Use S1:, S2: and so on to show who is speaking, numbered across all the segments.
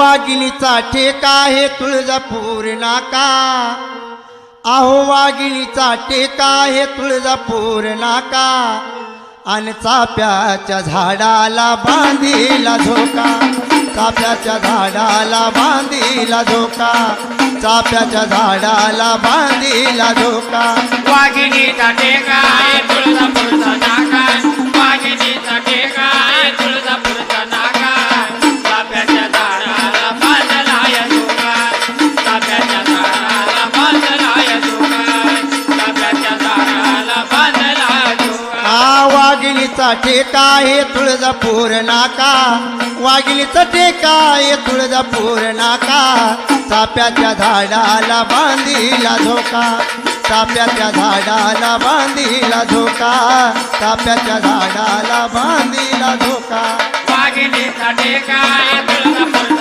S1: वाघिणीचा ठेका हे तुळजापूर नाका. अहो वाघिणीचा टेका हे तुळजापूर नाका. आणि चाप्याच्या झाडाला बांधीला झोका. चाप्याच्या झाडाला बांधीला झोका. चाप्याच्या झाडाला बांधीला झोका.
S2: वाघिणीचा
S1: ठेका हे तुळजापूर नाका? वाघिणीचा ठेका हे तुळजापूर नाका? चाप्याच्या झाडाला बांधीला झोका साप्याच्या झाडाला बांधीला झोका साप्याच्या झाडाला बांधीला झोका
S2: वाघिणीचा टेका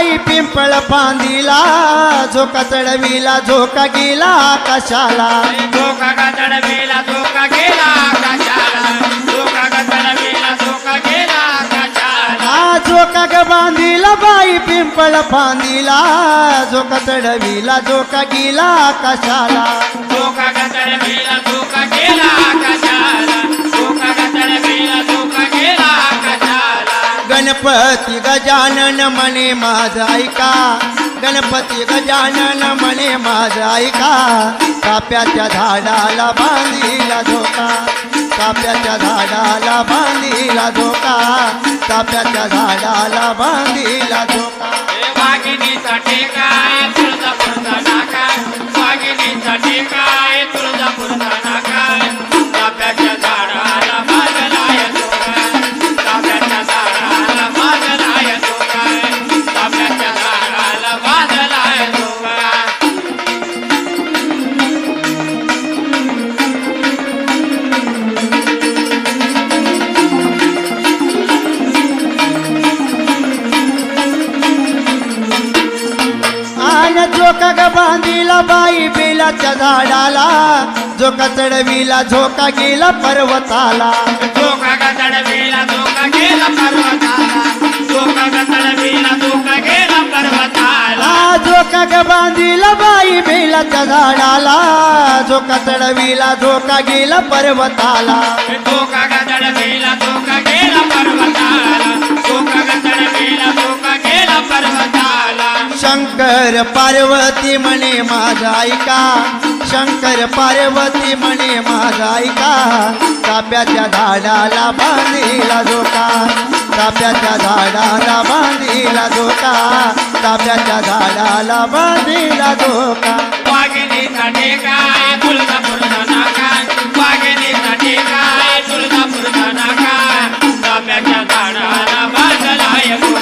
S1: बाई पिंपळ बांधीला झोका चढविला झोका गेला आकाशाला
S2: धोका का तडवेला धोका गेला आकाशाला धोका का तडवेला धोका गेला आकाशाला
S1: आ झोका ग बांधीला बाई पिंपळ बांधीला झोका चढविला झोका गेला आकाशाला
S2: धोका का तडवेला धोका गेला आकाशाला धोका का तडवेला धोका गेला आकाशाला
S1: गणपती गजानन म्हणे माझ ऐका. गणपती गजानन म्हणे माझ ऐका. काप्याच्या झाडाला बांधीला धोका. काप्याच्या झाडाला बांधीला धोका. काप्याच्या झाडाला बांधीला
S2: धोका. बांधीला
S1: बाई बेलाच्या झाडाला झोका चढविला झोका गेला पर्वताला.
S2: धोका का तडवेला धोका गेला पर्वताला. गेला
S1: झोका ग बांधीला बाई बेलाच्या झाडाला झोका चढविला झोका गेला पर्वताला.
S2: धोका का तडवेला
S1: शंकर पार्वती म्हणे माझा ऐका. शंकर पार्वती म्हणे माझा ऐका. चाप्याच्या झाडाला बांधीला झोका. चाप्याच्या झाडाला बांधीला झोका. चाप्याच्या झाडाला बांधीला धोका
S2: वाघिणीचा नाका. टेका झाडाला बांधला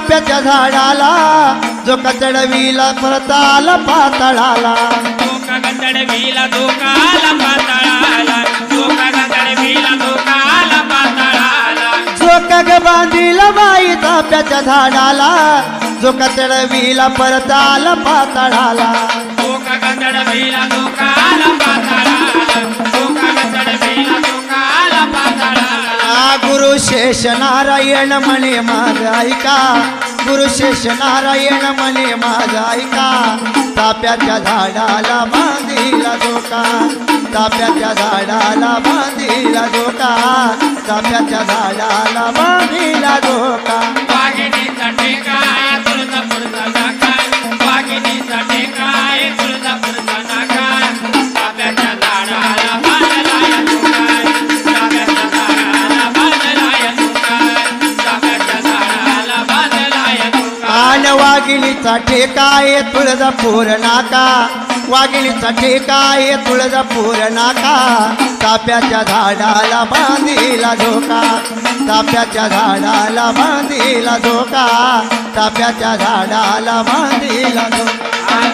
S1: बाई चाप्याच्या झाडाला झोका चढविला परताला पातळाला. झोका ग बांधीला बाई झाडाला झोका चढविला परताला पातळाला. गुरु शेष नारायण म्हणे माझ ऐका. गुरु शेष नारायण म्हणे माझ ऐका. ताप्याच्या झाडाला बांधीला धोका ताप्याच्या झाडाला बांधीला धोका ताप्याच्या झाडाला बांधीला धोका
S2: वाघिणीचा ठेका तुळजापूरचा नाका वाघिणीचा ठेका
S1: वाघिणीचा ठेका आहे तुळजापूर नाका. वाघिणीचा ठेका आहे तुळजापूर नाका. ताप्याच्या झाडाला बांधीला झोका. ताप्याच्या झाडाला बांधीला झोका. ताप्याच्या झाडाला बांधीला झोका.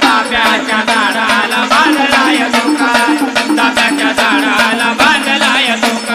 S2: ताप्याच्या झाडाला बांधलाय धोका ताप्याच्या झाडाला बांधलाय धोका